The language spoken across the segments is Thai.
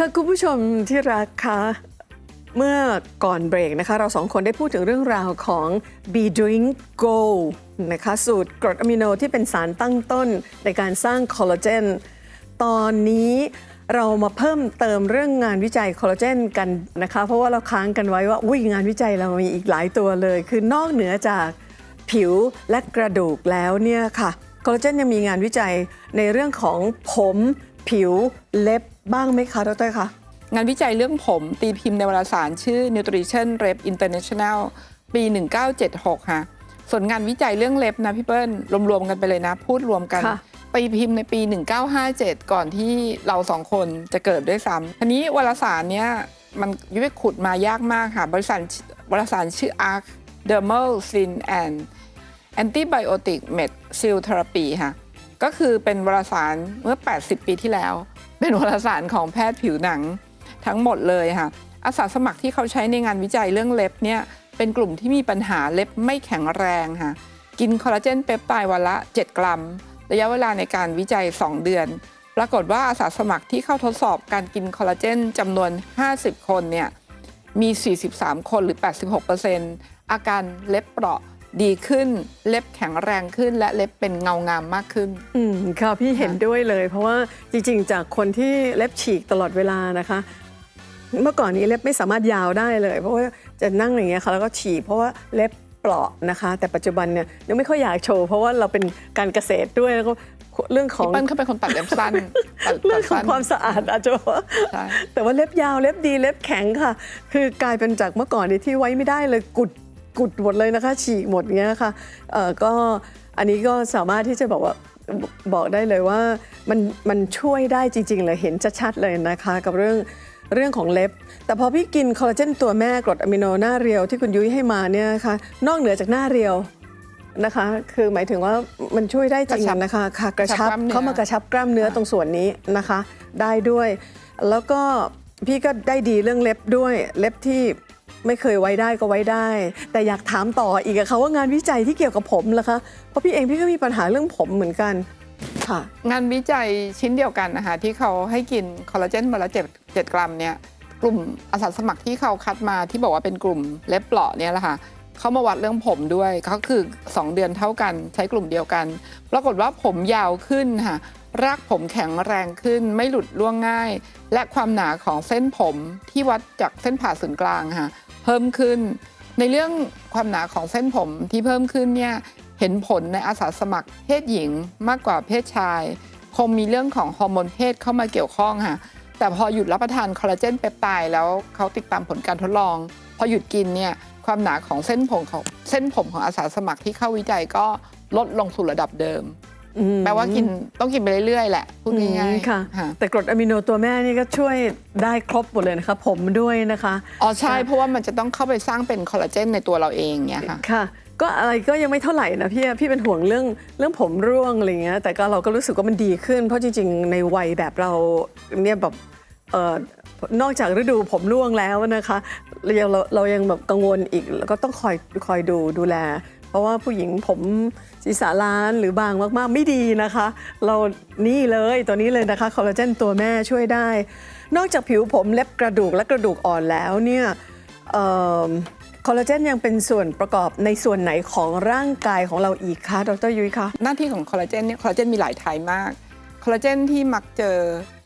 ค่ะคุณผู้ชมที่รักคะเมื่อก่อนเบรกนะคะ เราสองคนได้พูดถึงเรื่องราวของ Be Doing Go นะคะสูตรกรดอะมิโนที่เป็นสารตั้งต้นในการสร้างคอลลาเจน ตอนนี้เรามาเพิ่มเติมเรื่องงานวิจัยคอลลาเจนกันนะคะ เพราะว่าเราค้างกันไว้ว่าอุ้ยงานวิจัยเรามีอีกหลายตัวเลย คือนอกเหนือจากผิวและกระดูกแล้วเนี่ยค่ะคอลลาเจนยังมีงานวิจัยในเรื่องของผม ผิวเล็บบ้างไหมคะดรคะงานวิจัยเรื่องผมตีพิมพ์ในวารสารชื่อ Nutrition Rep International ปี 1976 ค่ะ ส่วนงานวิจัยเรื่องเล็บนะพี่เปิ้ลรวมๆกันไปเลยนะ พูดรวมกันค่ะตีพิมพ์ในปี 1957 ก่อนที่เราสองคนจะเกิดด้วยซ้ำทีนี้วารสารเนี้ยมันยุ้ยขุดมายากมากค่ะ บริษัทวารสารชื่อ Arc Dermal Skin and Antibiotic Med Cell Therapy ค่ะ ก็คือเป็นวารสารเมื่อ 80 ปีที่แล้ว เป็นวารสารของแพทย์ผิวหนังทั้งหมดเลยค่ะอาสาสมัครที่เขาใช้ในงานวิจัยเรื่องเล็บเนี่ยเป็นกลุ่มที่มีปัญหาเล็บไม่แข็งแรงค่ะกินคอลลาเจนเปปไตด์วันละ 7 กรัม ระยะเวลาในการวิจัย 2 เดือน ปรากฏว่าอาสาสมัครที่เข้าทดสอบการกินคอลลาเจนจำนวน 50 คนเนี่ยมี 43 คนหรือ 86%อาการเล็บเปราะ ดีขึ้นเล็บแข็งแรงขึ้น และเล็บเป็นเงางามมากขึ้น อืมค่ะพี่เห็นด้วยเลย เพราะว่าจริงๆ จากคนที่เล็บฉีกตลอดเวลานะคะ เมื่อก่อนนี้เล็บไม่สามารถยาวได้เลย เพราะว่าจะนั่งอย่างเงี้ยค่ะแล้วก็ฉีกเพราะว่าเล็บเปราะนะคะ แต่ปัจจุบันเนี่ยยังไม่ค่อยอยากโชว์เพราะว่าเราเป็นการเกษตรด้วยแล้วก็เรื่องของพี่เปิ้ลเขาเป็นคนตัดเล็บสั้นตัดเรื่องตัดของสั้นความสะอาดอาจจะบอกว่าใช่แต่ว่าเล็บยาวเล็บดีเล็บแข็งค่ะ คือกลายเป็นจากเมื่อก่อนนี้ที่ไว้ไม่ได้เลยกุด กุดหมดเลยนะคะ ฉีกหมดเงี้ยค่ะเอ่อก็อันนี้ก็สามารถที่จะบอกว่าบอกได้เลยว่ามันมันช่วยได้จริง ๆ เลยเห็นชัดๆเลยนะคะ กับเรื่องเรื่องของเล็บ แต่พอพี่กินคอลลาเจนตัวแม่กรดอะมิโนหน้าเรียวที่คุณยุ้ยให้มาเนี่ยนะคะนอกเหนือจากหน้าเรียวนะคะ คือหมายถึงว่ามันช่วยได้จริงกระชับนะคะค่ะกระชับกระชับกล้ามเนื้อเข้ามากระชับกล้ามเนื้อค่ะตรงส่วนนี้นะคะ ได้ด้วย แล้วก็พี่ก็ได้ดีเรื่องเล็บด้วยเล็บที่ ไม่เคยไว้ได้ก็ไว้ได้ แต่อยากถามต่ออีกอะค่ะว่างานวิจัยที่เกี่ยวกับผมล่ะคะเพราะพี่เองพี่ก็มีปัญหาเรื่องผมเหมือนกันค่ะ งานวิจัยชิ้นเดียวกันนะคะที่เขาให้กินคอลลาเจนวันละ7 7กรัมเนี่ยกลุ่มอาสาสมัครที่เขาคัดมาที่บอกว่าเป็นกลุ่มเล็บเปราะเนี่ยแหละค่ะเขามาวัดเรื่องผมด้วยก็คือ 2 เดือนเท่ากันใช้กลุ่มเดียวกัน ปรากฏว่าผมยาวขึ้นค่ะรากผมแข็งแรงขึ้นไม่หลุดร่วงง่าย และความหนาของเส้นผมที่วัดจากเส้นผ่าศูนย์กลางค่ะ เพิ่มขึ้น ในเรื่องความหนาของเส้นผมที่เพิ่มขึ้นเนี่ยเห็นผลในอาสาสมัครเพศหญิงมากกว่าเพศชาย คงมีเรื่องของฮอร์โมนเพศเข้ามาเกี่ยวข้องค่ะแต่พอหยุดรับประทานคอลลาเจนเปปไตด์แล้วเขาติดตามผลการทดลอง พอหยุดกินเนี่ยความหนาของเส้นผมของเส้นผมของอาสาสมัครที่เข้าวิจัยก็ลดลงสู่ระดับเดิม แปลว่ากินต้องกินไปเรื่อยๆแหละพูดง่ายอืมๆค่ะค่ะ แต่กรดอะมิโนตัวแม่นี่ก็ช่วยได้ครบหมดเลยนะคะ ผมด้วยนะคะ อ๋อใช่เพราะว่ามันจะต้องเข้าไปสร้างเป็นคอลลาเจนในตัวเราเองเนี่ยค่ะค่ะ ก็อะไรก็ยังไม่เท่าไหร่นะพี่พี่เป็นห่วงเรื่องเรื่องผมร่วงอะไรเงี้ยแต่ก็เราก็รู้สึกว่ามันดีขึ้น เพราะจริง ๆ ในวัยแบบเราเนี่ยแบบเอ่อนอกจากฤดูผมร่วงแล้วนะคะเรายังเราเรายังแบบกังวลอีกแล้วก็ต้องคอยคอยดูดูแล เพราะว่าผู้หญิงผมศีรษะล้านหรือบางมากๆ ไม่ดีนะคะ เรานี่เลยตัวนี้เลยนะคะคอลลาเจนตัวแม่ช่วยได้ นอกจากผิวผมเล็บกระดูกและกระดูกอ่อนแล้วเนี่ยเอิ่มคอลลาเจนยังเป็นส่วนประกอบในส่วนไหนของร่างกายของเราอีกคะดรยุ้ยคะหน้าที่ของคอลลาเจนเนี่ยคอลลาเจนมีหลายไทป์มากคอลลาเจนที่มักเจอ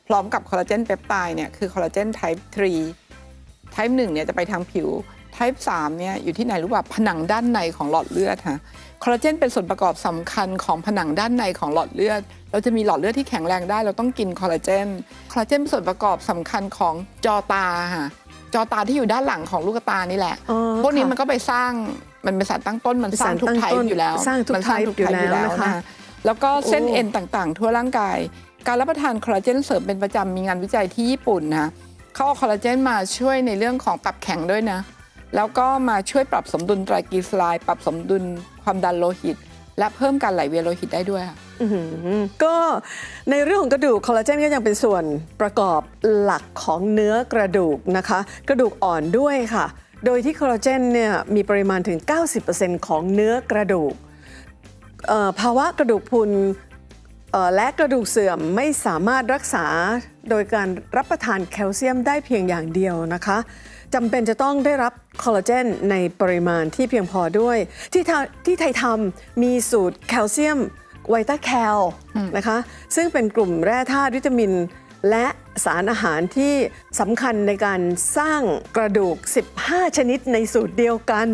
พร้อมกับคอลลาเจนเปปไตด์เนี่ยคือคอลลาเจน type 3 type 1เนี่ยจะไปทางผิว type 3เนี่ยอยู่ที่ไหนรู้ป่ะผนังด้านในของหลอดเลือดฮะคอลลาเจนเป็นส่วนประกอบสำคัญของผนังด้านในของหลอดเลือด เราจะมีหลอดเลือดที่แข็งแรงได้ เราต้องกินคอลลาเจน คอลลาเจนเป็นส่วนประกอบสำคัญของจอตาฮะจอตาที่อยู่ด้านหลังของลูกตานี่แหละอ๋อพวกนี้ค่ะมันก็ไปสร้างมันเป็นสารตั้งต้นมันสร้างทุกเป็นไทสารตั้งต้นป์อยู่แล้ว สร้างทุกมัน type อยู่แล้วนะคะแล้วก็เส้นโอ้เอ็นต่างๆ ทั่วร่างกาย การรับประทานคอลลาเจนเสริมเป็นประจำมีงานวิจัยที่ญี่ปุ่นนะเขาเอาคอลลาเจนมาช่วยในเรื่องของปรับแข็งด้วยนะ แล้วก็มาช่วยปรับสมดุลไตรกลีเซอไรด์ปรับสมดุลความดันโลหิต และเพิ่มการไหลเวียนโลหิตได้ด้วยค่ะ อื้อหือก็ในเรื่องของกระดูกคอลลาเจนก็ยังเป็นส่วนประกอบหลักของเนื้อกระดูกนะคะ กระดูกอ่อนด้วยค่ะ โดยที่คอลลาเจนเนี่ยมีปริมาณถึง 90%ของเนื้อกระดูกเอ่อภาวะกระดูกพรุนเอ่อและกระดูกเสื่อมไม่สามารถรักษา โดยการรับประทานแคลเซียมได้เพียงอย่างเดียวนะคะจำเป็นจะต้องได้รับคอลลาเจนในปริมาณที่เพียงพอด้วย ที่ที่ไทยทำมีสูตรแคลเซียมไวต้าแคลนะคะ ซึ่งเป็นกลุ่มแร่ธาตุวิตามิน และสารอาหารที่สำคัญในการสร้างกระดูก 15 ชนิดในสูตรเดียวกัน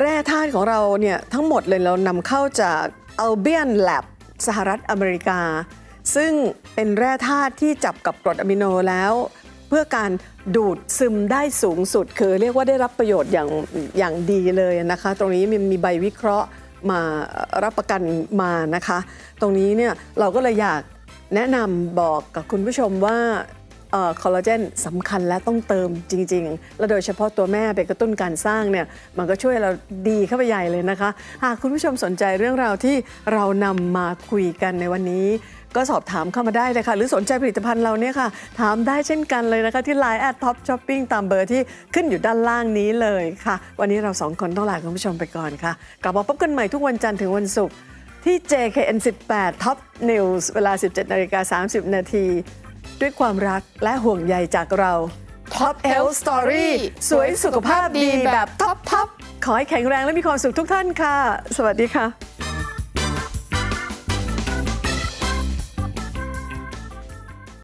แร่ธาตุของเราเนี่ยทั้งหมดเลยเรานำเข้าจาก Albion Lab สหรัฐอเมริกา ซึ่งเป็นแร่ธาตุที่จับกับกรดอะมิโนแล้ว เพื่อการดูดซึมได้สูงสุด คือเรียกว่าได้รับประโยชน์อย่างอย่างดีเลยนะคะ ตรงนี้มันมีใบวิเคราะห์มารับประกันมานะคะ ตรงนี้เนี่ยเราก็เลยอยากแนะนำบอกกับคุณผู้ชมว่าคอลลาเจนสำคัญและต้องเติมจริง ๆ และโดยเฉพาะตัวแม่ไปกระตุ้นการสร้างเนี่ยมันก็ช่วยเราดีเข้าไปใหญ่เลยนะคะ หากคุณผู้ชมสนใจเรื่องราวที่เรานำมาคุยกันในวันนี้ ก็สอบถามเข้ามาได้เลยค่ะ หรือสนใจผลิตภัณฑ์เราเนี่ยค่ะ ถามได้เช่นกันเลยนะคะ ที่ Line แอดท็อปช้อปปิ้งตามเบอร์ที่ขึ้นอยู่ด้านล่างนี้เลยค่ะ วันนี้เราสองคนต้องลาคุณผู้ชมไปก่อนค่ะ กลับมาพบกันใหม่ทุกวันจันทร์ถึงวันศุกร์ที่ JKN 18 Top News เวลา 17นาฬิกา30 นาที ด้วยความรักและห่วงใยจากเรา Top Health Story สวยสุขภาพดีแบบท็อปทขอให้แข็งแรงและมีความสุขทุกท่านค่ะ สวัสดีค่ะ